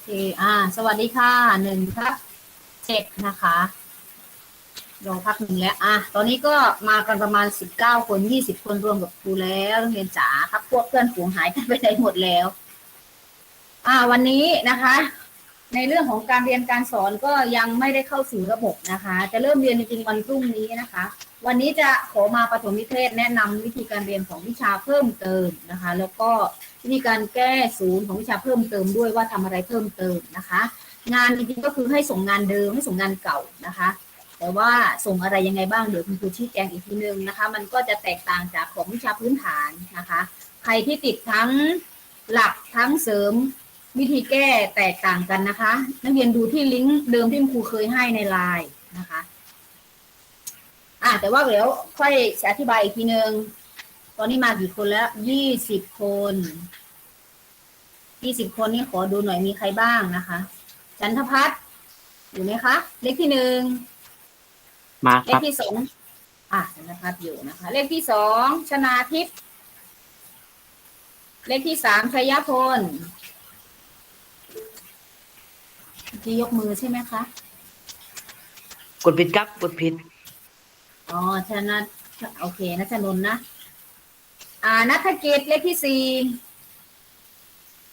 เคอ่า สวัสดีค่ะหนึ่งครับเจ็ดนะคะรอพักหนึ่งแล้วอะตอนนี้ก็มากันประมาณสิบเก้าคนยี่สิบคนรวมกับครูแล้วเรียนจ๋าพักพวกเพื่อนฝูงหายกันไปไหนหมดแล้ว อ่า วันนี้นะคะ ในเรื่องของการเรียนการสอนก็ยังไม่ได้เข้าสู่ระบบนะคะ จะเริ่มเรียนจริงๆวันพรุ่งนี้นะคะ วันนี้จะขอมาปฐมนิเทศแนะนำวิธีการเรียนของวิชาเพิ่มเติมนะคะ แล้วก็วิธีการแก้ศูนย์ของวิชาเพิ่มเติมด้วยว่าทำอะไรเพิ่มเติมนะคะ งานจริงๆก็คือให้ส่งงานเดิมให้ส่งงานเก่านะคะ แต่ว่าส่งอะไรยังไงบ้างเดี๋ยวคุณครูชี้แจงอีกทีนึงนะคะ มันก็จะแตกต่างจากของวิชาพื้นฐานนะคะ ใครที่ติดทั้งหลักทั้งเสริม วิธีแก้แตกต่างกันนะคะ นักเรียนดูที่ลิงก์เดิมที่คุณครูเคยให้ในไลน์นะคะอะแต่ว่าเดี๋ยวค่อยจะอธิบายอีกทีนึงตอนนี้มากี่คนแล้วยี่สิบคนยี่สิบคนนี่ขอดูหน่อยมีใครบ้างนะคะ จันทพัฒน์อยู่ไหมคะเลขที่หนึ่งมาเลคขรับที่สองอะจันทพัฒน์อยู่นะคะ เลขที่สองชนาทิพย์เลขที่สามชยพล เมื่อกี้ยกมือใช่ไหมคะ กดผิดครับ กดผิด อ๋อชนะโอเคนัชนนท์นะ อ่านัฐกิจเลขที่สี่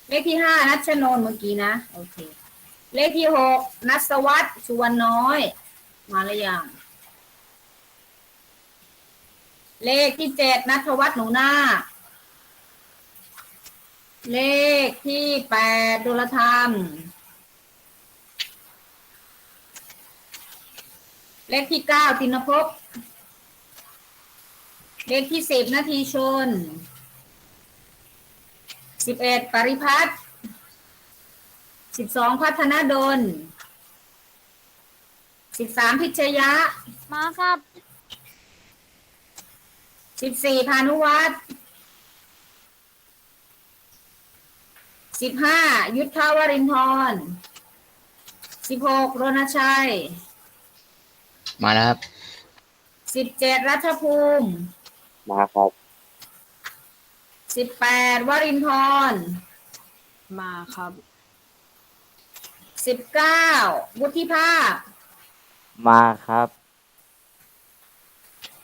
เลขที่ห้านัชนนท์เมื่อกี้นะ โอเค เลขที่หกนัสวัตสุวรรณน้อย มาแล้วยังเลขที่เจ็ดนัทวัฒน์หนูนาคเลขที่แปดดุลธรรม เลขที่เก้าตินภพเลขที่สิบนาทีชนสิบเอ็ดปริพัฒน์สิบสองพัฒนดลสิบสามพิชยะมาครับสิบสี่พานุวัฒน์สิบห้ายุทธวรินทร์สิบหกรณชัย มาแล้วครับ สิบเจ็ดรัฐภูมิมาครับสิบแปดวรินทร์มาครับ สิบเก้าวุฒิภาคมาครับ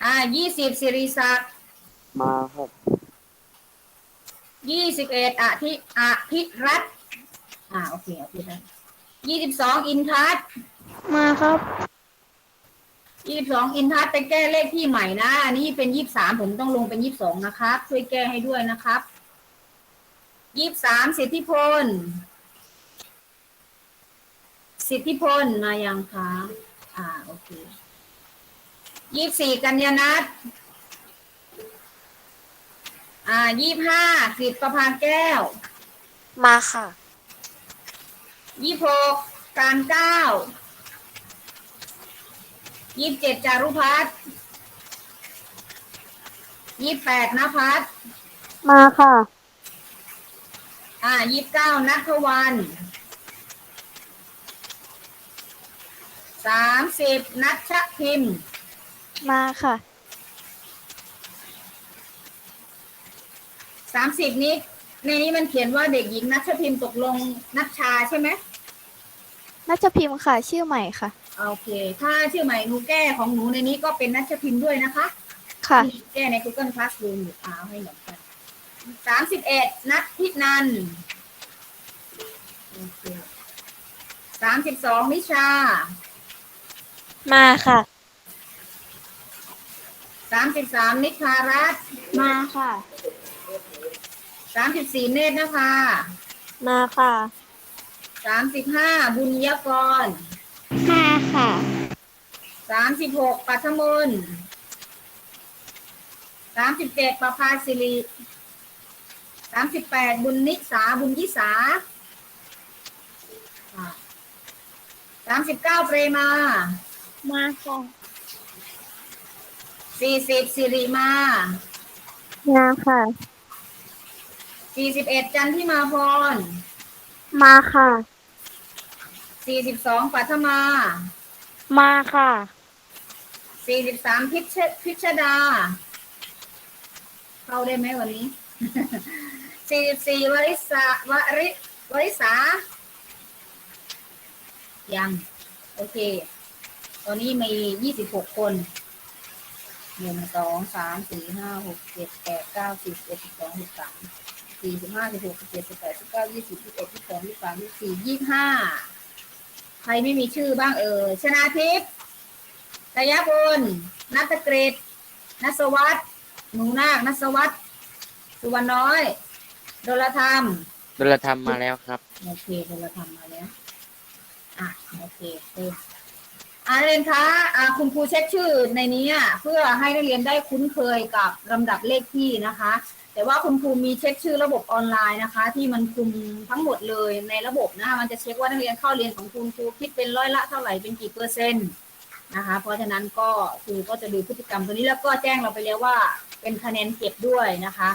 อ่ายี่สิบสิริศักดิ์มาครับ ยี่สิบเอ็ดอธิอภิรัตน์อ่าโอเคอภิรัตน์ยี่สิบสองอินทัศน์มาครับ ยี่สิบสองอินทัศน์ไปแก้เลขที่ใหม่นะอันนี้เป็นยี่สิบสามผมต้องลงเป็นยี่สิบสองนะครับ ช่วยแก้ให้ด้วยนะครับยี่สิบสามสิทธิพล สิทธิพลมายังคะอ่าโอเคยี่สิบสี่กัญญานัทอ่ายี่สิบห้าสิบประพาแก้ว มาค่ะยี่หกการเก้า ยี่เจ็ดจารุพัฒน์ยี่แปดนภัสมาค่ะ อ่ายี่เก้านัทวันสามสิบนัชพิมพ์มาค่ะ สามสิบนี้ ในนี้มันเขียนว่าเด็กหญิงนัชพิมพ์ตกลงนัชชาใช่ไหม นัชพิมพ์ค่ะ ชื่อใหม่ค่ะ โอเค ถ้าชื่อใหม่หนูแก้ของหนูในนี้ก็เป็นนัชพิมพ์ด้วยนะคะ ค่ะที่แก้ใน Google Classroom อยู่เอาให้เหมือนกันสามสิบเอ็ดนัทพินันสามสิบสองนิชามาค่ะ สามสิบสามนิพารัตน์มาค่ะ สามสิบสี่เนตรนะคะ มาค่ะ สามสิบห้าบุญยกรมา ค่ะ สามสิบหกปัทมนสามสิบเจ็ดประภาสิริสามสิบแปดบุญนิสาบุญยิสาสามสิบเก้าเปรมา มาค่ะสี่สิบสิริมามาค่ะสี่สิบเอ็ดจันทิมาพร มาค่ะสี่สิบสองปัทมา มาค่ะ สี่สิบสามพิชพิชดา เข้าได้ไหมวันนี้ สี่สิบสี่วริษาวริวริษา ยัง โอเค ตอนนี้มียี่สิบหกคนหนึ่งสองสามสี่ห้าหกเจ็ดแปดเก้าสิบเอ็ดสิบสองสิบสามสี่สิบห้าสิบหกสิบเจ็ดสิบแปดสิบเก้ายี่สิบยี่สิบเอ็ดยี่สิบสองยี่สิบสามยี่สิบสี่ยี่สิบห้า ใครไม่มีชื่อบ้างเอ่ยชนาทิพย์ตยบุญนัตกฤษนัสวัตหนูนาคนัสวัตสุวรรณน้อยดลธรรมดลธรรมมาแล้วครับโอเคเราทำมาแล้วอะโอเคเต็มอ่านักเรียนคะอ่าคุณครูเช็คชื่อในนี้อะเพื่อให้นักเรียนได้คุ้นเคยกับลำดับเลขที่นะคะ แต่ว่าคุณครูมีเช็คชื่อระบบออนไลน์นะคะ ที่มันคุมทั้งหมดเลยในระบบนะคะมันจะเช็คว่านักเรียนเข้าเรียนของคุณครูคิดเป็นร้อยละเท่าไหร่เป็นกี่เปอร์เซ็นต์นะคะ เพราะฉะนั้นก็ครูก็จะดูพฤติกรรมตัวนี้แล้วก็แจ้งเราไปแล้วว่าเป็นคะแนนเก็บด้วยนะคะ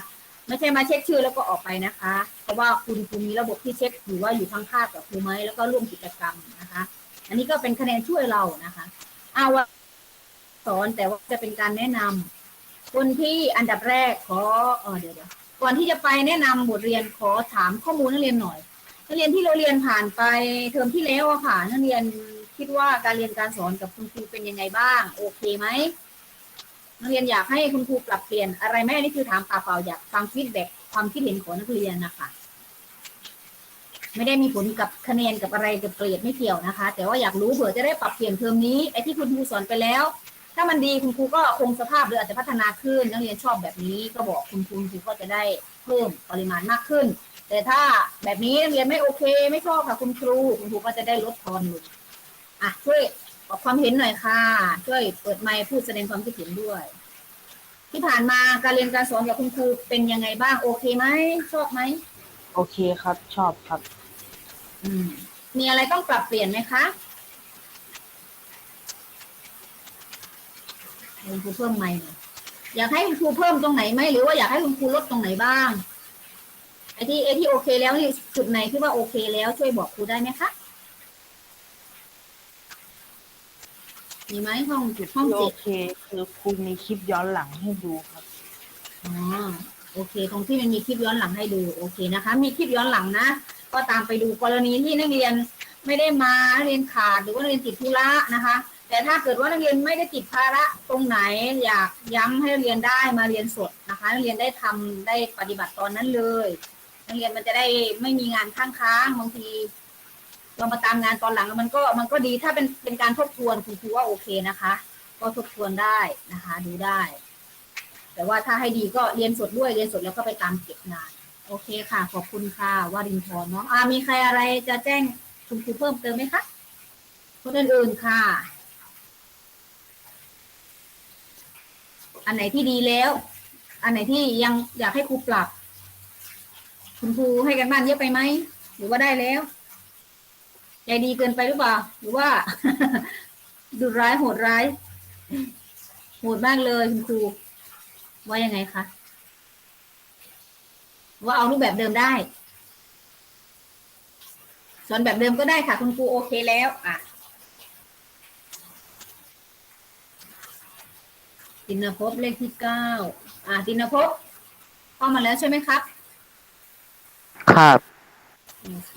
ไม่ใช่มาเช็คชื่อแล้วก็ออกไปนะคะ เพราะว่าคุณคุณมีระบบที่เช็คอยู่ว่าอยู่ข้างคาบกับครูไหมแล้วก็ร่วมกิจกรรมนะคะ อันนี้ก็เป็นคะแนนช่วยเรานะคะเอาว่าสอนแต่ว่าจะเป็นการแนะนำ คนที่อันดับแรกขอเออเดี๋ยวเดี๋ยวก่อนที่จะไปแนะนำบทเรียนขอถามข้อมูลนักเรียนหน่อย นักเรียนที่เราเรียนผ่านไปเทอมที่แล้วอะค่ะนักเรียนคิดว่าการเรียนการสอนกับคุณครูเป็นยังไงบ้าง โอเคไหมนักเรียนอยากให้คุณครูปรับเปลี่ยนอะไรไหมนนี่คือถามเปล่าๆอยากฟังฟีดแบ็กความคิดเห็นของนักเรียนนะคะไม่ได้มีผลกับคะแนนกับอะไรกับเกรดไม่เกี่ยวนะคะ แต่ว่าอยากรู้เผื่อจะได้ปรับเปลี่ยนเทอมนี้ไอ้ที่คุณครูสอนไปแล้ว ถ้ามันดีคุณครูก็คงสภาพหรืออาจจะพัฒนาขึ้นนักเรียนชอบแบบนี้ก็บอกคุณครูคุณครูก็จะได้เพิ่มปริมาณมากขึ้น แต่ถ้าแบบนี้นักเรียนไม่โอเค ไม่ชอบค่ะคุณครูคุณครูก็จะได้ลดทอนลงอะช่วยบอกความเห็นหน่อยค่ะ ช่วยเปิดไมค์พูดแสดงความคิดเห็นด้วย ที่ผ่านมาการเรียนการสอนกับคุณครูเป็นยังไงบ้างโอเคไหมชอบไหมโอเคครับ ชอบครับ อืมมีอะไรต้องปรับเปลี่ยนไหมคะให้ คุณครูเพิ่มไมค์หน่อยอยากให้คุณครูเพิ่มตรงไหนไหมหรือว่าอยากให้คุณครูลดตรงไหนบ้างไอ้ที่ไอ้ที่โอเคแล้วนี่จุดไหนที่ว่าโอเคแล้วช่วยบอกครูได้ไหมคะมีไหมห้องจุดห้องโอเจ็ดเคคือครูมีคลิปย้อนหลังให้ดูครับ อ๋อโอเค ตรงที่มันมีคลิปย้อนหลังให้ดูโอเคนะคะ มีคลิปย้อนหลังนะก็ตามไปดูกรณีที่นักเรียนไม่ได้มานักเรียนขาดหรือว่านักเรียนติดธุระนะคะ แต่ถ้าเกิดว่านักเรียนไม่ได้ติดภาระตรงไหน อยากย้ำให้นักเรียนได้มาเรียนสดนะคะนักเรียนได้ทำได้ปฏิบัติตอนนั้นเลยนักเรียนมันจะได้ไม่มีงานค้างค้างๆบางทีเรามาตามงานตอนหลังมันก็มันก็ดีถ้าเป็นเป็นการทบทวนคุณครูว่าโอเคนะคะ ก็ทบทวนได้นะคะ ดูได้ แต่ว่าถ้าให้ดีก็เรียนสดด้วยเรียนสดแล้วก็ไปตามเก็บงาน โอเคค่ะ ขอบคุณค่ะวารินทร์เนาะอ่ามีใครอะไรจะแจ้งคุณครูเพิ่มเติมไหมคะคนอื่นๆค่ะ อันไหนที่ดีแล้ว อันไหนที่ยังอยากให้ครูปรับ คุณครูให้กันบ้านเยอะไปไหมหรือว่าได้แล้วใจดีเกินไปหรือเปล่า หรือว่า ดุร้ายโหดร้ายโหดมากเลยคุณครู ว่ายังไงคะว่าเอารูปแบบเดิมได้สอนแบบเดิมก็ได้ค่ะ คุณครูโอเคแล้ว อะ ตินภพเลขที่เก้าอะตินภพเข้ามาแล้วใช่ไหมครับ ครับโอเค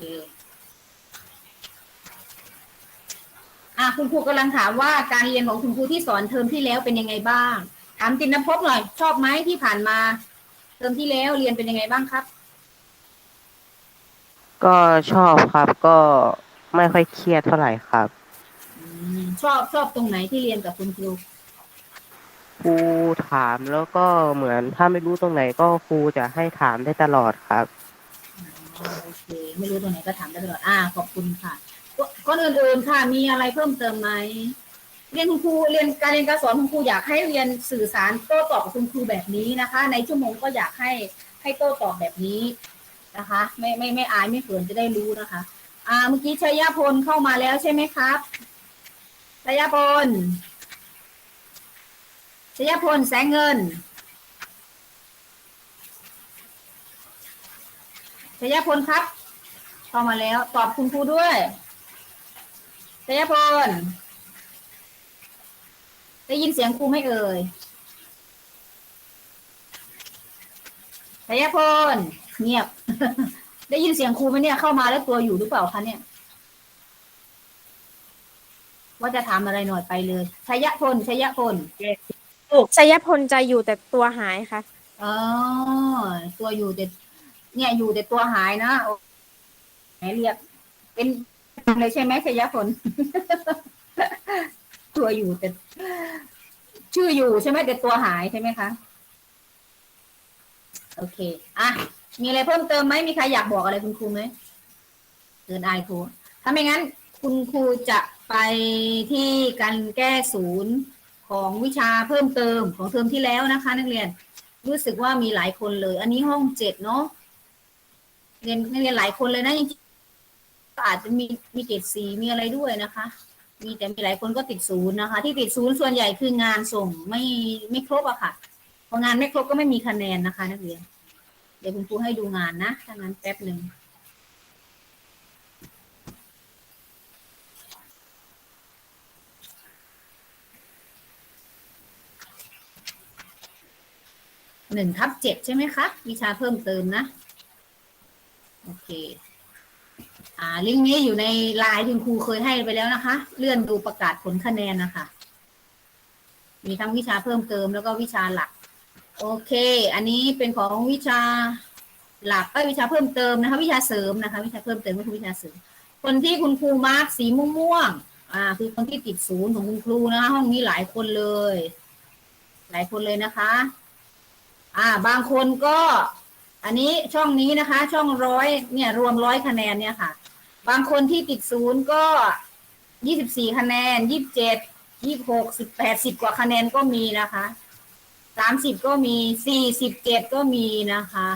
อะคุณครูกำลังถามว่าการเรียนของคุณครูที่สอนเทอมที่แล้วเป็นยังไงบ้าง ถามตินภพหน่อย ชอบไหมที่ผ่านมา เทอมที่แล้วเรียนเป็นยังไงบ้างครับ ก็ชอบครับก็ไม่ค่อยเครียดเท่าไหร่ครับ อืมชอบชอบตรงไหนที่เรียนกับคุณครู ครูถามแล้วก็เหมือนถ้าไม่รู้ตรงไหนก็ครูจะให้ถามได้ตลอดครับโอเคไม่รู้ตรงไหนก็ถามได้ตลอดอ่าขอบคุณค่ะก็ก่อนอื่นๆค่ะ มีอะไรเพิ่มเติมไหมเรียนคุณครูเรียนการเรียนการสอนคุณครูอยากให้เรียนสื่อสารโต้ตอบกับคุณครูแบบนี้นะคะ ในชั่วโมงก็อยากให้ให้โต้ตอบแบบนี้นะคะ ไม่ไม่ไม่อายไม่เขินจะได้รู้นะคะ อ่าเมื่อกี้ชยพลเข้ามาแล้วใช่ไหมครับชยพล ชยพลแสงเงินชยพลครับเข้ามาแล้ว ตอบคุณครูด้วยชยพล ได้ยินเสียงครูไหม่เอ่ยชยพล เงียบ ได้ยินเสียงครูไหมเนี่ย เข้ามาแล้วตัวอยู่หรือเปล่าคะเนี่ยว่าจะถามอะไรหน่อยไปเลยชยพลชยพล ชัยพลจะอยู่แต่ตัวหายค่ะ อ๋อ ตัวอยู่แต่เนี่ยอยู่แต่ตัวหายนะโอ้ไหนเรียก เป็นเลยใช่ไหมชัยพลตัวอยู่แต่ ชื่ออยู่ใช่ไหมแต่ตัวหายใช่ไหมคะโอเค อะ มีอะไรเพิ่มเติมไหม มีใครอยากบอกอะไรคุณครูไหมเกินอายครู ถ้าไม่งั้น คุณครูจะไปที่การแก้ศูนย์ ของวิชาเพิ่มเติมของเทอมที่แล้วนะคะ นักเรียนรู้สึกว่ามีหลายคนเลย อันนี้ห้องเจ็ดเนาะเรียนนักเรียนหลายคนเลยนะจริงอาจจะมีมีเกรดสีมีอะไรด้วยนะคะ มีแต่มีหลายคนก็ติดศูนย์นะคะ ที่ติดศูนย์ส่วนใหญ่คืองานส่งไม่ไม่ครบอะค่ะพองานไม่ครบก็ไม่มีคะแนนนะคะ นักเรียน เดี๋ยวคุณครูให้ดูงานนะถ้างั้นแป๊บหนึ่ง หนึ่งทับเจ็ดใช่ไหมคะ วิชาเพิ่มเติมนะ โอเค อ่า ลิงก์นี้อยู่ในไลน์คุณครูเคยให้ไปแล้วนะคะ เลื่อนดูประกาศผลคะแนนนะคะ มีทั้งวิชาเพิ่มเติมแล้วก็วิชาหลัก โอเค อันนี้เป็นของวิชาหลักก็วิชาเพิ่มเติมนะคะ วิชาเสริมนะคะ วิชาเพิ่มเติมก็คือวิชาเสริม คนที่คุณครูมาร์กสีม่วงๆอ่า คือคนที่ติดศูนย์ของคุณครูนะคะห้องนี้หลายคนเลย หลายคนเลยนะคะ อ่า บางคนก็ อันนี้ช่องนี้นะคะ ช่องร้อยเนี่ยรวมร้อยคะแนนเนี่ยค่ะ บางคนที่ติดศูนย์ก็ยี่สิบสี่คะแนนยี่สิบเจ็ดยี่สิบหกสิบแปดสิบกว่าคะแนนก็มีนะคะสามสิบก็มีสี่สิบเจ็ดก็มีนะคะ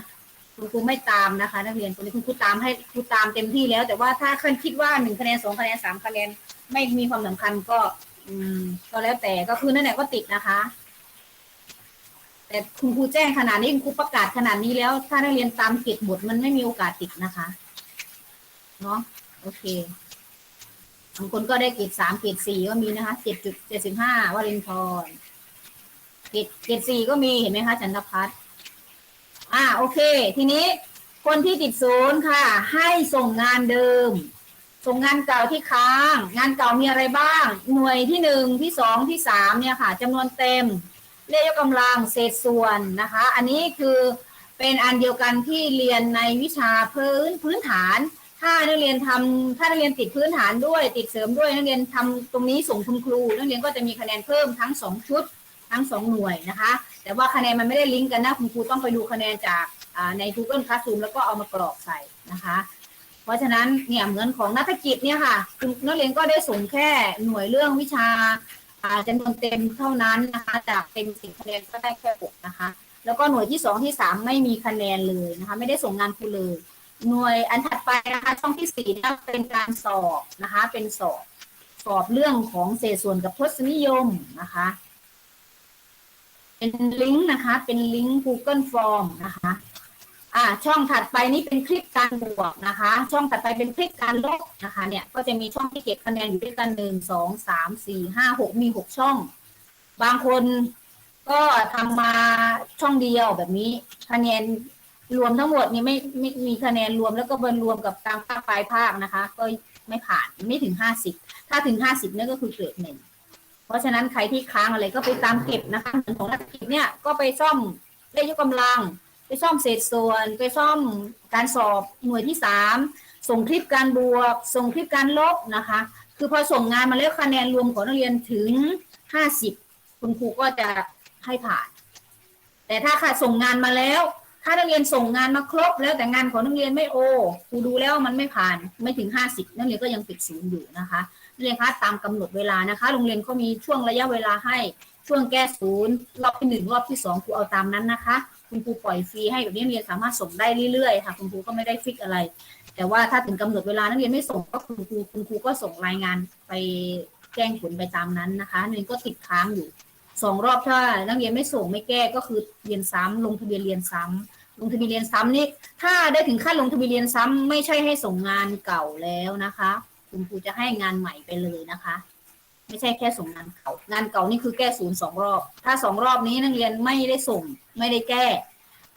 คุณครูไม่ตามนะคะ นักเรียนคนนี้คุณครูตามให้ครูตามเต็มที่แล้ว แต่ว่าถ้าคนคิดว่าหนึ่งคะแนนสองคะแนนสามคะแนนไม่มีความสำคัญก็ อืม ก็แล้วแต่ก็คือนั่นแหละก็ติดนะคะ แต่คุณครูแจ้งขนาดนี้คุณครูประกาศขนาดนี้แล้ว ถ้านักเรียนตามเกตหมดมันไม่มีโอกาสติดนะคะเนาะโอเคบางคนก็ได้เกรดสามเกรดสี่ก็มีนะคะเจ็ดจุดเจ็ดสิบห้าวารินทรเกรดเกรดสี่ก็มีเห็นไหมคะจันทพัฒน์อ่าโอเค ทีนี้คนที่ติดศูนย์ค่ะ ให้ส่งงานเดิม ส่งงานเก่าที่ค้าง งานเก่ามีอะไรบ้าง หน่วยที่หนึ่งที่สองที่สามเนี่ยค่ะจำนวนเต็ม เลขยกกำลังเศษส่วนนะคะ อันนี้คือเป็นอันเดียวกันที่เรียนในวิชาพื้นพื้นฐาน ถ้านักเรียนทำถ้านักเรียนติดพื้นฐานด้วย ติดเสริมด้วยนักเรียนทำตรงนี้ส่งคุณครูนักเรียนก็จะมีคะแนนเพิ่มทั้งสองชุด ทั้งสองหน่วยนะคะ แต่ว่าคะแนนมันไม่ได้ลิงก์กันนะคุณครูต้องไปดูคะแนนจากใน Google Classroom แล้วก็เอามากรอกใส่นะคะ เพราะฉะนั้นเนี่ยเหมือนของนักกิจเนี่ยค่ะนักเรียนก็ได้ส่งแค่หน่วยเรื่องวิชา จำนวนเต็มเท่านั้นนะคะ จากเต็มสิบคะแนนก็ได้แค่หกนะคะ แล้วก็หน่วยที่สองที่สามไม่มีคะแนนเลยนะคะ ไม่ได้ส่งงานครูเลย หน่วยอันถัดไปนะคะช่องที่สี่เนยเป็นการสอบนะคะ เป็นสอบสอบเรื่องของเศษส่วนกับทศนิยมนะคะ เป็นลิงก์นะคะ เป็นลิงก์ Google Form นะคะ อ่าช่องถัดไปนี้เป็นคลิปการบวกนะคะ ช่องถัดไปเป็นคลิปการลบนะคะเนี่ยก็จะมีช่องที่เก็บคะแนนอยู่ด้วยกันหนึ่งสองสามสี่ห้าหกมีหกช่อง บางคนก็ทำมาช่องเดียวแบบนี้คะแนนรวมทั้งหมดนี่ไม่ไม่มีคะแนนรวมแล้วก็บรรวมกับตามภาคปลายภาคนะคะ ก็ไม่ผ่านไม่ถึงห้าสิบถ้าถึงห้าสิบนั่นก็คือเกรดหนึ่งเพราะฉะนั้นใครที่ค้างอะไรก็ไปตามเก็บนะคะเหมือนของนักกิจเนี่ยก็ไปซ่อมเลขยกกำลัง ซ่อมเศษส่วน ไปซ่อมการสอบหน่วยที่สามส่งคลิปการบวก ส่งคลิปการลบนะคะ คือพอส่งงานมาแล้วคะแนนรวมของนักเรียนถึงห้าสิบคุณครูก็จะให้ผ่าน แต่ถ้าค่ะส่งงานมาแล้ว ถ้านักเรียนส่งงานมาครบ แล้วแต่งานของนักเรียนไม่โอครูดูแล้วมันไม่ผ่านไม่ถึงห้าสิบนักเรียนก็ยังติดศูนย์อยู่นะคะนักเรียนคะตามกำหนดเวลานะคะ โรงเรียนเขามีช่วงระยะเวลาให้ช่วงแก้ศูนย์รอบที่หนึ่งรอบที่สองครูเอาตามนั้นนะคะ คุณครูปล่อยฟรีให้แบบนี้นักเรียนสามารถส่งได้เรื่อยๆค่ะ คุณครูก็ไม่ได้ฟิกอะไร แต่ว่าถ้าถึงกำหนดเวลานักเรียนไม่ส่งก็คุณครูคุณครูก็ส่งรายงานไปแจ้งผลไปตามนั้นนะคะนักเรียนก็ติดค้างอยู่สองรอบถ้านักเรียนไม่ส่งไม่แก้ก็คือเรียนซ้ำลงทะเบียนเรียนซ้ำลงทะเบียนเรียนซ้ำนี่ถ้าได้ถึงขั้นลงทะเบียนเรียนซ้ำไม่ใช่ให้ส่งงานเก่าแล้วนะคะ คุณครูจะให้งานใหม่ไปเลยนะคะ ไม่ใช่แค่ส่งงานเก่างานเก่านี่คือแก้ศูนย์สองรอบ ถ้าสองรอบนี้นักเรียนไม่ได้ส่งไม่ได้แก้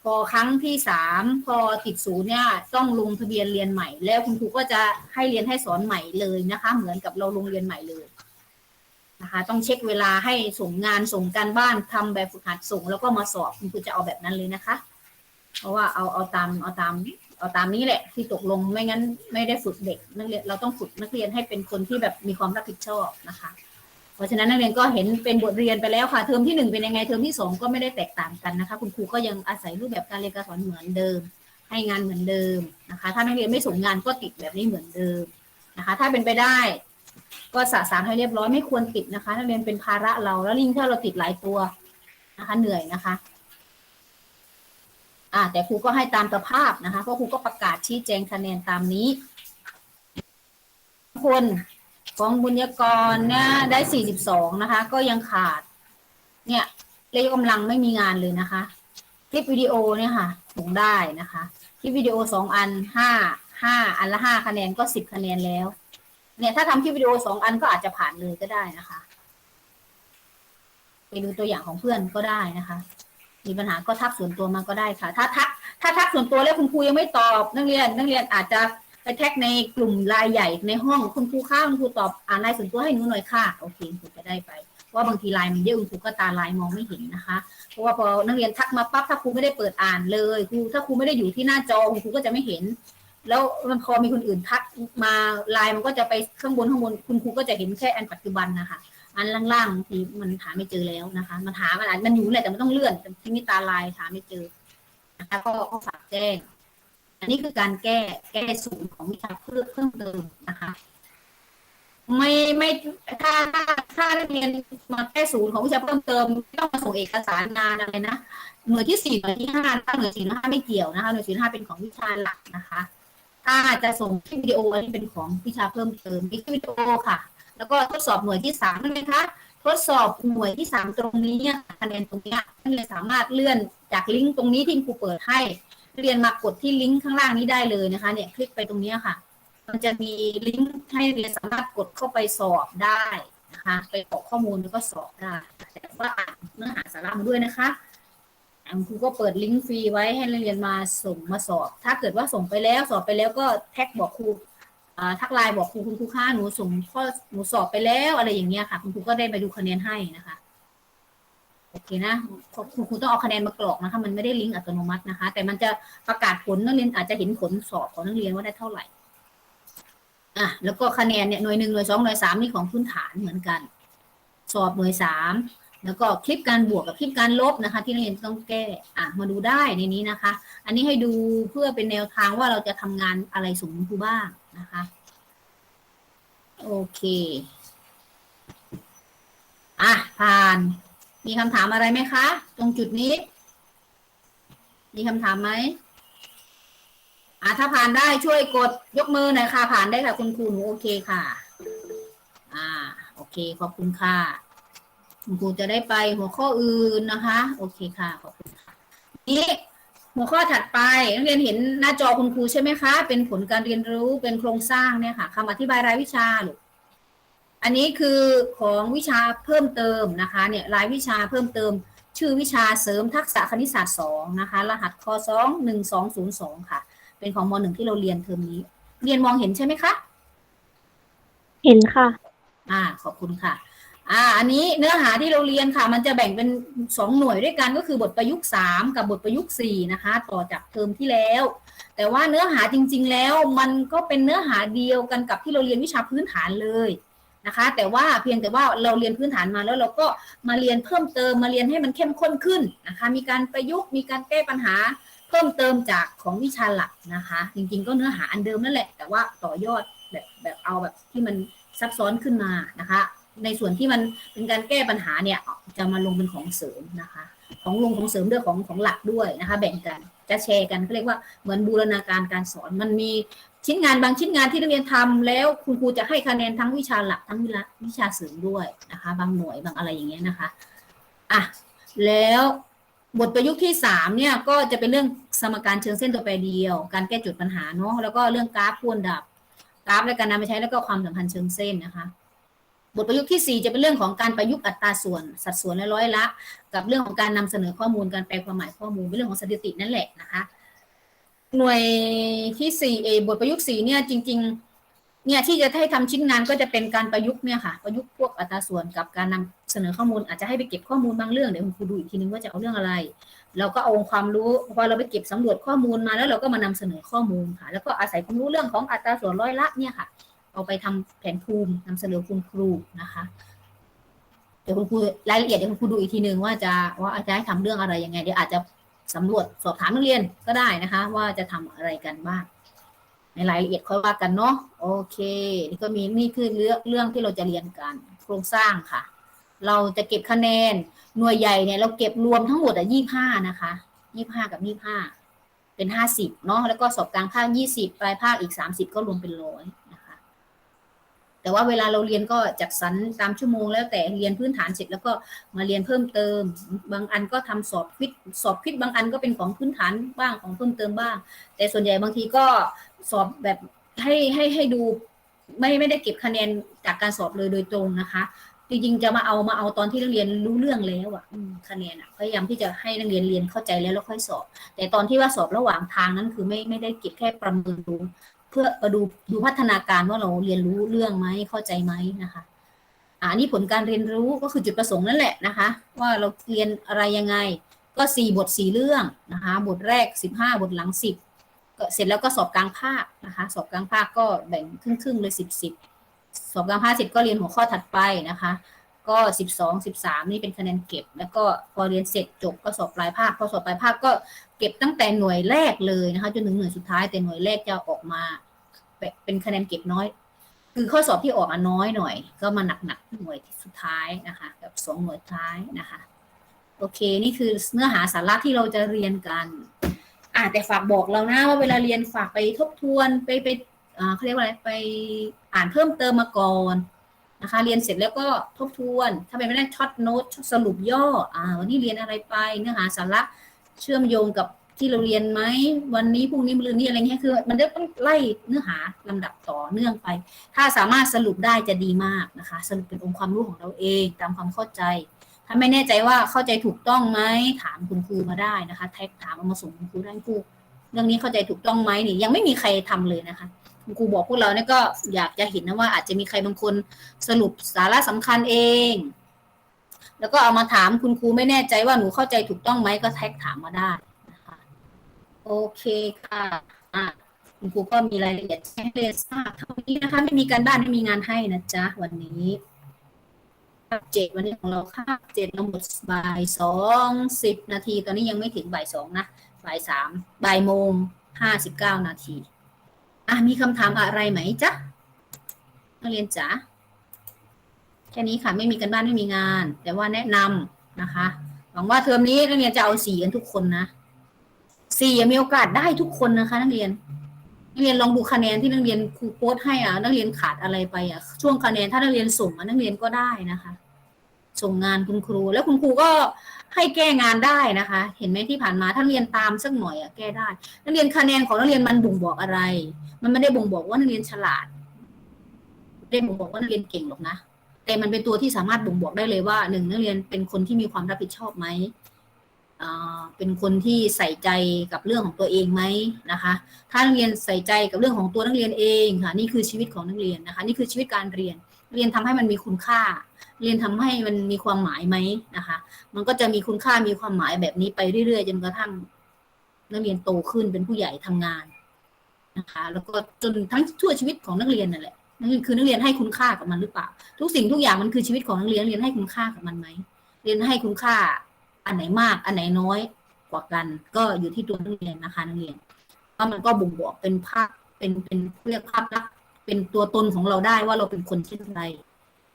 พอครั้งที่สามพอติดศูนย์เนี่ยต้องลงทะเบียนเรียนใหม่ แล้วคุณครูก็จะให้เรียนให้สอนใหม่เลยนะคะ เหมือนกับเราลงเรียนใหม่เลยนะคะต้องเช็คเวลาให้ส่งงานส่งการบ้านทำแบบฝึกหัดส่ง แล้วก็มาสอบคุณครูจะเอาแบบนั้นเลยนะคะ เพราะว่าเอาเอาตามเอาตามเอาตามนี้แหละที่ตกลงไม่งั้นไม่ได้ฝึกเด็กนักเรียนเราต้องฝึกนักเรียนให้เป็นคนที่แบบมีความรับผิดชอบนะคะ เพราะฉะนั้นนักเรียนก็เห็นเป็นบทเรียนไปแล้วค่ะ เทอมที่หนึ่งเป็นยังไงเทอมที่สองก็ไม่ได้แตกต่างกันนะคะ คุณครูก็ยังอาศัยรูปแบบการเรียนการสอนเหมือนเดิม ให้งานเหมือนเดิมนะคะ ถ้านักเรียนไม่ส่งงานก็ติดแบบนี้เหมือนเดิมนะคะ ถ้าเป็นไปได้ ก็สะสางให้เรียบร้อยไม่ควรติดนะคะนักเรียนเป็นภาระเราแล้วยิ่งถ้าเราติดหลายตัวนะคะ เหนื่อยนะคะอ่าแต่ครูก็ให้ตามสภาพนะคะเพราะครูก็ประกาศชี้แจงคะแนนตามนี้คน ของบุญยกรเนี่ยได้สี่สิบสองนะคะ ก็ยังขาด เนี่ยเลขยกำลังไม่มีงานเลยนะคะ คลิปวิดีโอเนี่ยค่ะส่งได้นะคะ คลิปวิดีโอสองอันห้าห้าอันละห้าคะแนนก็สิบคะแนนแล้ว เนี่ยถ้าทำคลิปวิดีโอสองอันก็อาจจะผ่านเลยก็ได้นะคะไปดูตัวอย่างของเพื่อนก็ได้นะคะ มีปัญหาก็ทักส่วนตัวมาก็ได้ค่ะ ถ้าทักถ้าทักส่วนตัวแล้วคุณครูยังไม่ตอบ นักเรียน นักเรียนอาจจะ ไปแท็กในกลุ่มไลน์ใหญ่ในห้องคุณครูข้าคุณครูตอบอ่านไลน์ส่วนตัวให้หนูหน่อยค่ะโอเคคุณครูจะได้ไปเพราะว่าบางทีไลน์มันเยอะคุณครูก็ตาไลน์มองไม่เห็นนะคะ เพราะว่าพอนักเรียนทักมาปั๊บถ้าครูไม่ได้เปิดอ่านเลยครูถ้าครูไม่ได้อยู่ที่หน้าจอคุณครูก็จะไม่เห็น แล้วมันพอมีคนอื่นทักมาไลน์มันก็จะไปข้างบนข้างบนคุณครูก็จะเห็นแค่อันปัจจุบันนะคะอันล่างๆบางทีมันหาไม่เจอแล้วนะคะ มันหามันอาจมันอยู่แหละแต่มันต้องเลื่อนแต่ที่นี่ตาลายหาไม่เจอนะคะก็ฝากแจ้ง อันนี้คือการแก้แก้สูตรของวิชาเพิ่มเพิ่มเติมนะคะไม่ไม่ถ้าถ้าถ้าเรียนมาแก้ศูนย์ของวิชาเพิ่มเติมไม่ต้องมาส่งเอกสารงานอะไรนะหน่วยที่สี่หน่วยที่ห้าถ้าหน่วยสี่หน่วยห้าไม่เกี่ยวนะคะหน่วยสี่สี่ห้าเป็นของวิชาหลักนะคะ ถ้าจะส่งคลิปวิดีโออันนี้เป็นของวิชาเพิ่มเติมมีคลิปวิดีโอค่ะ แล้วก็ทดสอบหน่วยที่สามนั่นเองคะทดสอบหน่วยที่สามตรงนี้เนี่ยคะแนนตรงนี้ยนักเรียนสามารถเลื่อนจากลิงก์ตรงนี้ที่ครูเปิดให้ เรียนมากดที่ลิงก์ข้างล่างนี้ได้เลยนะคะเนี่ยคลิกไปตรงนี้ค่ะ มันจะมีลิงก์ให้เรียนสามารถกดเข้าไปสอบได้นะคะไปกรอกข้อมูลแล้วก็สอบได้แต่ว่าอ่านเนื้อหาสาระมาด้วยนะคะอ่าครูก็เปิดลิงก์ฟรีไว้ให้นักเรียนมาส่งมาสอบ ถ้าเกิดว่าส่งไปแล้วสอบไปแล้วก็แท็กบอกครูอ่าทักไลน์บอกครูคุณครูค่าหนูส่งข้อหนูสอบไปแล้วอะไรอย่างเงี้ยค่ะ คุณครูก็ได้ไปดูคะแนนให้นะคะ อเคนะคุณครูต้องเอาคะแนนมากรอกนะคะ มันไม่ได้ลิงก์อัตโนมัตินะคะ แต่มันจะประกาศผลนักเรียนอาจจะเห็นผลสอบของนักเรียนว่าได้เท่าไหร่อะแล้วก็คะแนนเนี่ยหน่วยหนึ่งหน่วยสองหน่วยสามนี่ของพื้นฐานเหมือนกัน สอบหน่วยสามแล้วก็คลิปการบวกกับคลิปการลบนะคะ ที่นักเรียนต้องแก้อะมาดูได้ในนี้นะคะ อันนี้ให้ดูเพื่อเป็นแนวทางว่าเราจะทำงานอะไรสูงครูบ้างนะคะโอเค อะ ผ่าน มีคำถามอะไรไหมคะ ตรงจุดนี้ มีคำถามไหมอ่าถ้าผ่านได้ช่วยกดยกมือหน่อยค่ะ ผ่านได้ค่ะ คุณครูหนูโอเคค่ะ อ่า โอเค ขอบคุณค่ะ คุณครูจะได้ไปหัวข้ออื่นนะคะ โอเคค่ะ ขอบคุณค่ะนี้หัวข้อถัดไปนักเรียนเห็นหน้าจอคุณครูใช่ไหมคะ เป็นผลการเรียนรู้เป็นโครงสร้างเนี่ยค่ะคำอธิบายรายวิชาลูก อันนี้คือของวิชาเพิ่มเติมนะคะเนี่ยรายวิชาเพิ่มเติม ชื่อวิชาเสริมทักษะคณิตศาสตร์สองนะคะ รหัสคสองหนึ่งสองศูนย์สองค่ะ เป็นของมหนึ่งที่เราเรียนเทอมนี้ เรียนมองเห็นใช่ไหมคะ เห็นค่ะ อ่า ขอบคุณค่ะ อ่า อันนี้เนื้อหาที่เราเรียนค่ะ มันจะแบ่งเป็นสองหน่วยด้วยกันก็คือบทประยุกต์สามกับบทประยุกต์สี่นะคะ ต่อจากเทอมที่แล้ว แต่ว่าเนื้อหาจริง ๆ แล้วมันก็เป็นเนื้อหาเดียวกันกับที่เราเรียนวิชาพื้นฐานเลย นะคะ แต่ว่าเพียงแต่ว่าเราเรียนพื้นฐานมาแล้วเราก็มาเรียนเพิ่มเติมมาเรียนให้มันเข้มข้นขึ้นนะคะ มีการประยุกต์มีการแก้ปัญหาเพิ่มเติมจากของวิชาหลักนะคะ จริงๆ ก็เนื้อหาอันเดิมนั่นแหละ แต่ว่าต่อยอดแบบแบบเอาแบบที่มันซับซ้อนขึ้นมานะคะ ในส่วนที่มันเป็นการแก้ปัญหาเนี่ยจะมาลงเป็นของเสริมนะคะ ของลงของเสริมด้วยของของหลักด้วยนะคะ แบ่งกันจะแชร์กันเขาเรียกว่าเหมือนบูรณาการการสอนมันมี ชิ้นงานบางชิ้นงานที่นักเรียนทำแล้วคุณครูจะให้คะแนนทั้งวิชาหลักทั้งวิชาเสริมด้วยนะคะ บางหน่วยบางอะไรอย่างเงี้ยนะคะอะแล้วบทประยุกต์ที่สามเนี่ยก็จะเป็นเรื่องสมการเชิงเส้นตัวแปรเดียว การแก้โจทย์ปัญหาเนาะแล้วก็เรื่องกราฟพ่วนดับ กราฟและการนำไปใช้แล้วก็ความสัมพันธ์เชิงเส้นนะคะ บทประยุกต์ที่ 4 จะเป็นเรื่องของการประยุกต์อัตราส่วน สัดส่วนและร้อยละ กับเรื่องของการนำเสนอข้อมูลการแปลความหมายข้อมูลเป็นเรื่องของสถิตินั่นแหละนะคะ หน่วยที่4เอบทประยุกต์4เนี่ยจริง ๆ เนี่ยที่จะให้ทำชิ้นงานก็จะเป็นการประยุกต์เนี่ยค่ะ ประยุกต์พวกอัตราส่วนกับการนำเสนอข้อมูลอาจจะให้ไปเก็บข้อมูลบางเรื่องเดี๋ยวคุณครูดูอีกทีนึงว่าจะเอาเรื่องอะไร เราก็เอาองค์ความรู้พอเราไปเก็บสำรวจข้อมูลมาแล้วเราก็มานำเสนอข้อมูลค่ะ แล้วก็อาศัยความรู้เรื่องของอัตราส่วนร้อยละเนี่ยค่ะ เอาไปทำแผนภูมินำเสนอคุณครูนะคะเดี๋ยวคุณครูรายละเอียดเดี๋ยวคุณครูดูอีกทีนึงว่าจะว่าจะให้ทำเรื่องอะไรยังไงเดี๋ยวอาจจะ สำรวจสอบถามนักเรียนก็ได้นะคะ ว่าจะทำอะไรกันบ้างในรายละเอียดค่อยว่ากันเนาะโอเค นี่ก็มีนี่คือเรื่องเรื่องที่เราจะเรียนกัน โครงสร้างค่ะ เราจะเก็บคะแนนหน่วยใหญ่เนี่ยเราเก็บรวมทั้งหมดอะยี่ห้านะคะยี่ห้ากับยี่ห้าเป็นห้าสิบเนาะแล้วก็สอบกลางภาคยี่สิบปลายภาคอีกสามสิบก็รวมเป็นร้อย แต่ว่าเวลาเราเรียนก็จัดสรรตามชั่วโมงแล้วแต่เรียนพื้นฐานเสร็จแล้วก็มาเรียนเพิ่มเติม บางอันก็ทำสอบควิดสอบควิดบางอันก็เป็นของพื้นฐานบ้างของเพิ่มเติมบ้าง แต่ส่วนใหญ่บางทีก็สอบแบบให้ให้ให้ดูไม่ไม่ได้เก็บคะแนนจากการสอบเลยโดยตรงนะคะจริงๆจะมาเอามาเอาตอนที่นักเรียนรู้เรื่องแล้วอะคะแนนอะพยายามที่จะให้นักเรียนเรียนเข้าใจแล้วแล้วค่อยสอบ แต่ตอนที่ว่าสอบระหว่างทางนั้นคือไม่ไม่ได้เก็บแค่ประเมินดู เพื่อมาดูดูพัฒนาการว่าเราเรียนรู้เรื่องไหมเข้าใจไหมนะคะอ่านี่ผลการเรียนรู้ก็คือจุดประสงค์นั่นแหละนะคะ ว่าเราเรียนอะไรยังไง ก็สี่บทสี่เรื่องนะคะ บทแรกสิบห้าบทหลังสิบก็เสร็จแล้วก็สอบกลางภาคนะคะ สอบกลางภาคก็แบ่งครึ่งๆเลยสิบสิบสอบกลางภาคเสร็จก็เรียนหัวข้อถัดไปนะคะ ก็สิบสองสิบสามนี่เป็นคะแนนเก็บ แล้วก็พอเรียนเสร็จจบก็สอบปลายภาคพอสอบปลายภาคก็เก็บตั้งแต่หน่วยแรกเลยนะคะจนถึงหน่วยสุดท้ายแต่หน่วยแรกจะออกมาเป็นคะแนนเก็บน้อย คือข้อสอบที่ออกมาน้อยหน่อย ก็มาหนักหนักหน่วยสุดท้ายนะคะกับสองหน่วยท้ายนะคะโอเคนี่คือเนื้อหาสาระที่เราจะเรียนกันอ่าแต่ฝากบอกเรานะว่าเวลาเรียนฝากไปทบทวนไปไปอ่าเขาเรียกว่าอะไรไปอ่านเพิ่มเติมมาก่อน นะคะเรียนเสร็จแล้วก็ทบทวน ถ้าเป็นไม่ได้ช็อตโน้ตสรุปย่ออ่าวันนี้เรียนอะไรไปเนื้อหาสาระเชื่อมโยงกับที่เราเรียนไหมวันนี้พรุ่งนี้มรืนนี้อะไรเงี้ยคือ มันจะต้องไล่เนื้อหาลำดับต่อเนื่องไป ถ้าสามารถสรุปได้จะดีมากนะคะ สรุปเป็นองค์ความรู้ของเราเองตามความเข้าใจ ถ้าไม่แน่ใจว่าเข้าใจถูกต้องไหมถามคุณครูมาได้นะคะ แท็กถามเอามาส่งคุณครูได้ครูเรื่องนี้เข้าใจถูกต้องไหมนี่ยังไม่มีใครทำเลยนะคะ คุณครูบอกพวกเราเนี่ยก็อยากจะเห็นนะว่าอาจจะมีใครบางคนสรุปสาระสำคัญเอง แล้วก็เอามาถามคุณครูไม่แน่ใจว่าหนูเข้าใจถูกต้องไหมก็แท็กถามมาได้นะคะโอเคค่ะอะคุณครูก็มีรายละเอียดให้เรียนทราบเท่านี้นะคะ ไม่มีการบ้านไม่มีงานให้นะจ๊ะวันนี้คาบเจ็ดวันนี้ของเราคาบเจ็ดเราหมดบ่ายสองสิบนาที ตอนนี้ยังไม่ถึงบ่ายสองนะบ่ายสามบ่ายโมงห้าสิบเก้านาที อะมีคำถามอะไรไหมจ๊ะนักเรียนจ๋าแค่นี้ค่ะ ไม่มีกันบ้านไม่มีงาน แต่ว่าแนะนำนะคะ หวังว่าเทอมนี้นักเรียนจะเอาสี่กันทุกคนนะสี่มีโอกาสได้ทุกคนนะคะ นักเรียน นักเรียนลองดูคะแนนที่นักเรียนครูโพสต์ให้อะนักเรียนขาดอะไรไปอะช่วงคะแนนถ้านักเรียนส่งอะนักเรียนก็ได้นะคะ ส่งงานคุณครู แล้วคุณครูก็ให้แก้งานได้นะคะ เห็นไหมที่ผ่านมาถ้านเรียนตามสักหน่อยอะแก้ได้ นักเรียนคะแนนของนักเรียนมันบ่งบอกอะไร มันไม่ได้บ่งบอกว่านักเรียนฉลาดไม่ได้บ่งบอกว่านักเรียนเก่งหรอกนะ แต่มันเป็นตัวที่สามารถบ่งบอกได้เลยว่าหนึ่งนักเรียนเป็นคนที่มีความรับผิดชอบไหมอ่าเป็นคนที่ใส่ใจกับเรื่องของตัวเองไหมนะคะ ถ้านักเรียนใส่ใจกับเรื่องของตัวนักเรียนเองค่ะ นี่คือชีวิตของนักเรียนนะคะ นี่คือชีวิตการเรียน เรียนทำให้มันมีคุณค่า เรียนทำให้มันมีความหมายไหมนะคะ มันก็จะมีคุณค่ามีความหมายแบบนี้ไปเรื่อยๆจนกระทั่ง นักเรียนโตขึ้นเป็นผู้ใหญ่ทำงานนะคะ แล้วก็จนทั้งทั่วชีวิตของนักเรียนนั่นแหละนั่นคือนักเรียนให้คุณค่ากับมันหรือเปล่า ทุกสิ่งทุกอย่างมันคือชีวิตของนักเรียนเรียนให้คุณค่ากับมันไหมเรียนให้คุณค่า อันไหนมาก อันไหนน้อยกว่ากัน ก็อยู่ที่ตัวนักเรียนนะคะนักเรียนว่ามันก็บ่งบอกเป็นภาพเป็นเป็นเรียกภาพลักษณ์เป็นตัวตนของเราได้ว่าเราเป็นคนเช่นไร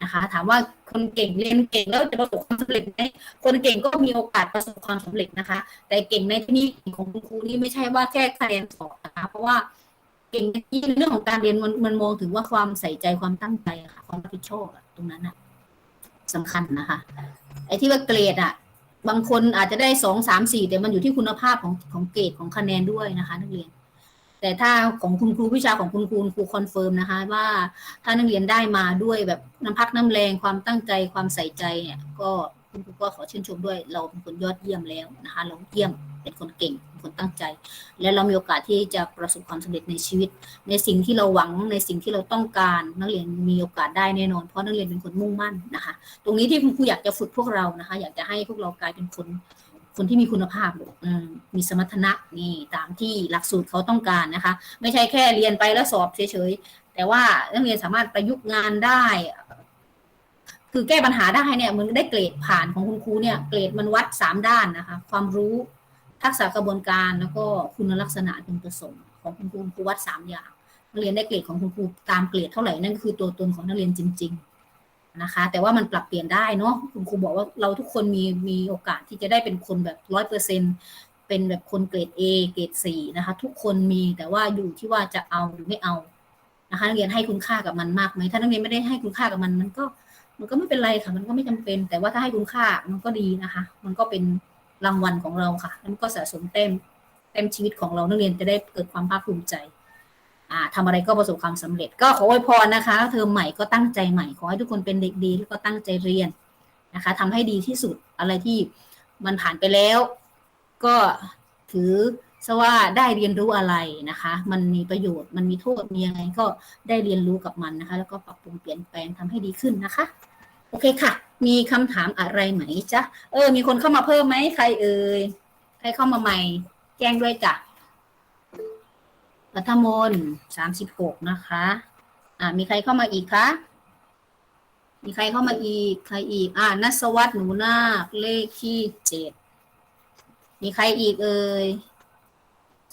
นะคะ ถามว่าคนเก่งเรียนเก่งแล้วจะประสบความสำเร็จไหมคนเก่งก็มีโอกาสประสบความสำเร็จนะคะ แต่เก่งในที่นี้ของคุณครูนี่ไม่ใช่ว่าแค่คะแนนสอบนะคะ เพราะว่าเก่งในที่เรื่องของการเรียนมันมันมองถึงว่าความใส่ใจความตั้งใจะค่ะ ความรับผิดชอบตรงนั้นอะสำคัญนะคะ ไอ้ที่ว่าเกรดอะบางคนอาจจะได้สองสามสี่แต่มันอยู่ที่คุณภาพของของเกรดของคะแนนด้วยนะคะ นักเรียน แต่ถ้าของคุณครูวิชาของคุณครูครูคอนเฟิร์มนะคะ ว่าถ้านักเรียนได้มาด้วยแบบน้ำพักน้ำแรงความตั้งใจความใส่ใจเนี่ย ก็คุณครูก็ขอชื่นชมด้วย เราเป็นคนยอดเยี่ยมแล้วนะคะ เราเยี่ยมเป็นคนเก่งเป็นคนตั้งใจ และเรามีโอกาสที่จะประสบความสำเร็จในชีวิต ในสิ่งที่เราหวังในสิ่งที่เราต้องการ นักเรียนมีโอกาสได้แน่นอนเพราะนักเรียนเป็นคนมุ่งมั่นนะคะ ตรงนี้ที่คุณครูอยากจะฝึกพวกเรานะคะ อยากจะให้พวกเรากลายเป็นคน คนที่มีคุณภาพมมีสมรรถนะนี่ตามที่หลักสูตรเขาต้องการนะคะ ไม่ใช่แค่เรียนไปแล้วสอบเฉยๆแต่ว่านักเรียนสามารถประยุกต์งานได้ คือแก้ปัญหาได้เนี่ยเหมันได้เกรดผ่านของคุณครูเนี่ยเกรดมันวัดสามด้านนะคะ ความรู้ทักษะกระบวนการแล้วก็คุณลักษณะพึงประสงค์ของคุณครูคุณครูวัดสามอย่างนักเรียนได้เกรดของคุณครูตามเกรดเท่าไหร่นั่นก็คือตัวตนของนักเรียนจริง ๆ นะคะ แต่ว่ามันปรับเปลี่ยนได้เนาะคุณครูบอกว่าเราทุกคนมีมีโอกาสที่จะได้เป็นคนแบบร้อยเปอร์เซ็นเป็นแบบคนเกรด A เกรด C นะคะ ทุกคนมีแต่ว่าอยู่ที่ว่าจะเอาหรือไม่เอานะคะนักเรียนให้คุณค่ากับมันมากไหมถ้านักเรียนไม่ได้ให้คุณค่ากับมันมันก็มันก็ไม่เป็นไรค่ะ มันก็ไม่จำเป็น แต่ว่าถ้าให้คุณค่ามันก็ดีนะคะ มันก็เป็นรางวัลของเราค่ะแล้วมันก็สะสมเต็มเต็มชีวิตของเรานักเรียนจะได้เกิดความภาคภูมิใจ่าทำอะไรก็ประสบความสำเร็จ ก็ขออวยพรนะคะเทอมใหม่ก็ตั้งใจใหม่ ขอให้ทุกคนเป็นเด็กดีแล้วก็ตั้งใจเรียนนะคะทำให้ดีที่สุดอะไรที่มันผ่านไปแล้ว ก็ถือซะว่าได้เรียนรู้อะไรนะคะ มันมีประโยชน์มันมีโทษมียังไงก็ได้เรียนรู้กับมันนะคะ แล้วก็ปรับปรุงเปลี่ยนแปลงทำให้ดีขึ้นนะคะ โอเคค่ะ มีคำถามอะไรไหมจ๊ะเออ มีคนเข้ามาเพิ่มไหมใครเอ่ยใครเข้ามาใหม่ แจ้งด้วยจ้ะ รัฐมนสามสิบหกนะคะ อ่า มีใครเข้ามาอีกคะ มีใครเข้ามาอีก ใครอีก อ่านัสวัสดหนูนาคเลขที่เจ็ด มีใครอีกเอ่ย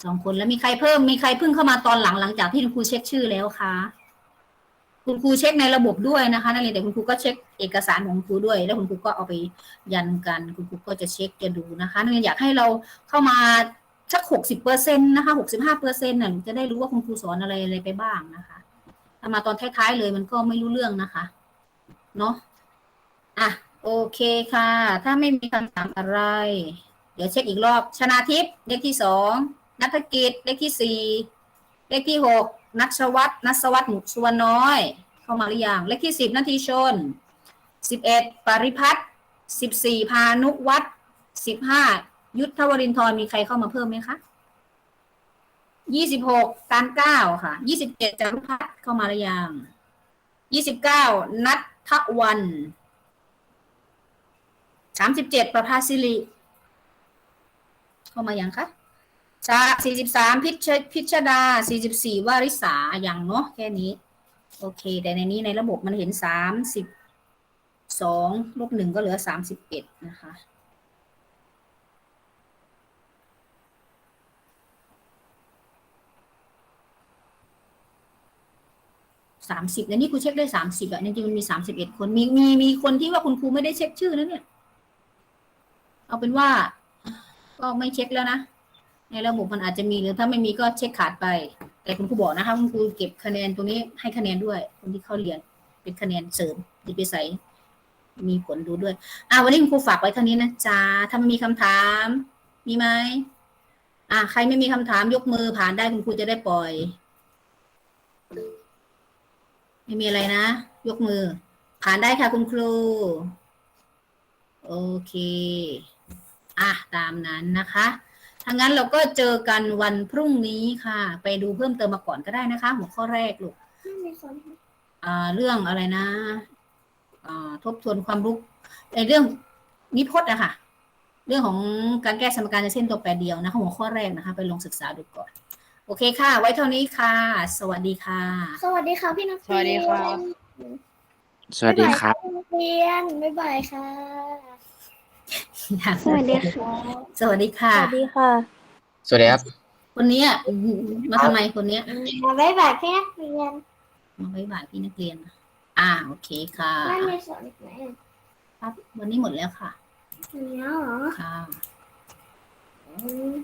สองคนแล้วมีใครเพิ่ม มีใครเพิ่งเข้ามาตอนหลังหลังจากที่คุณครูเช็คชื่อแล้วคะคุณครูเช็คในระบบด้วยนะคะนักเรียนแต่คุณครูก็เช็คเอกสารของคุณครูด้วย แล้วคุณครูก็เอาไปยันกัน คุณครูก็จะเช็คจะดูนะคะนักเรียนอยากให้เราเข้ามา สักหกสิบเปอร์เซ็นต์นะคะหกสิบห้าเปอร์เซ็นต์น่ะหนูจะได้รู้ว่าคุณครูสอนอะไรอะไรไปบ้างนะคะถ้ามาตอนท้ายๆเลยมันก็ไม่รู้เรื่องนะคะ เนาะอะโอเคค่ะ ถ้าไม่มีคำถามอะไร เดี๋ยวเช็คอีกรอบ ชนาทิพย์เลขที่สองนัฐกิจเลขที่สี่เลขที่หกนัชวัฒน์นัสวัฒน์หมุกสุวรรณน้อย เข้ามาหรือยังเลขที่สิบนาทีชนสิบเอ็ดปริพัฒน์สิบสี่พานุวัฒน์สิบห้า ยุทธวรินทร์มีใครเข้ามาเพิ่มไหมคะยี่สิบหกการเก้าค่ะยี่สิบเจ็ดจารุพัฒน์เข้ามาหรือยังยี่สิบเก้านัททวันสามสิบเจ็ดประภาสิริเข้ามายังคะชาสี่สิบสามพิชพิชดาสี่สิบสี่วาริสาอย่างเนาะแค่นี้ โอเค แต่ในนี้ในระบบมันเห็นสามสิบสองลบหนึ่งก็เหลือสามสิบเอ็ดนะคะ สามสิบในนี้ครูเช็คได้สามสิบอะจริงๆมันมีสามสิบเอ็ดคนมีมีมีคนที่ว่าคุณครูไม่ได้เช็คชื่อนะเนี่ยเอาเป็นว่า ก็ไม่เช็คแล้วนะในระบบมันอาจจะมีหรือถ้าไม่มีก็เช็คขาดไป แต่คุณครูบอกนะคะคุณครูเก็บคะแนนตรงนี้ให้คะแนนด้วย คนที่เข้าเรียนเป็นคะแนนเสริมที่ไปใส่มีผลดูด้วย อ่าวันนี้คุณครูฝากไว้เท่านี้นะจ๊ะถ้ามีคำถาม มีไหมอ่าใครไม่มีคำถามยกมือผ่านได้คุณครูจะได้ปล่อย ไม่มีอะไรนะ ยกมือ ผ่านได้ค่ะคุณครู โอเค อะ ตามนั้นนะคะถ้างั้นเราก็เจอกันวันพรุ่งนี้ค่ะ ไปดูเพิ่มเติมมาก่อนก็ได้นะคะ หัวข้อแรกลูกอ่าเรื่องอะไรนะอ่าทบทวนความรู้ในเรื่องนิพจน์อะค่ะ เรื่องของการแก้สมการในเส้นตัวแปรเดียวนะคะหัวข้อแรกนะคะ ไปลองศึกษาดูก่อน โอเคค่ะ ไว้เท่านี้ค่ะ สวัสดีค่ะ สวัสดีค่ะพี่นักสวัสดีครับ สวัสดีครับบ๊ายบายนักเรียนบ๊ายบายค่ะ สวัสดีค่ะ สวัสดีค่ะสวัสดีค่ะ สวัสดีครับ คนเนี้ยมาทำไมคนเนี้ยบ๊ายบายพี่นักเรียนมาไว้บ่ายพี่นักเรียนอ่าโอเคค่ะไม่มีสอนอีกไหมอะครับวันนี้หมดแล้วค่ะมีแล้วเหรอค่ะ อืม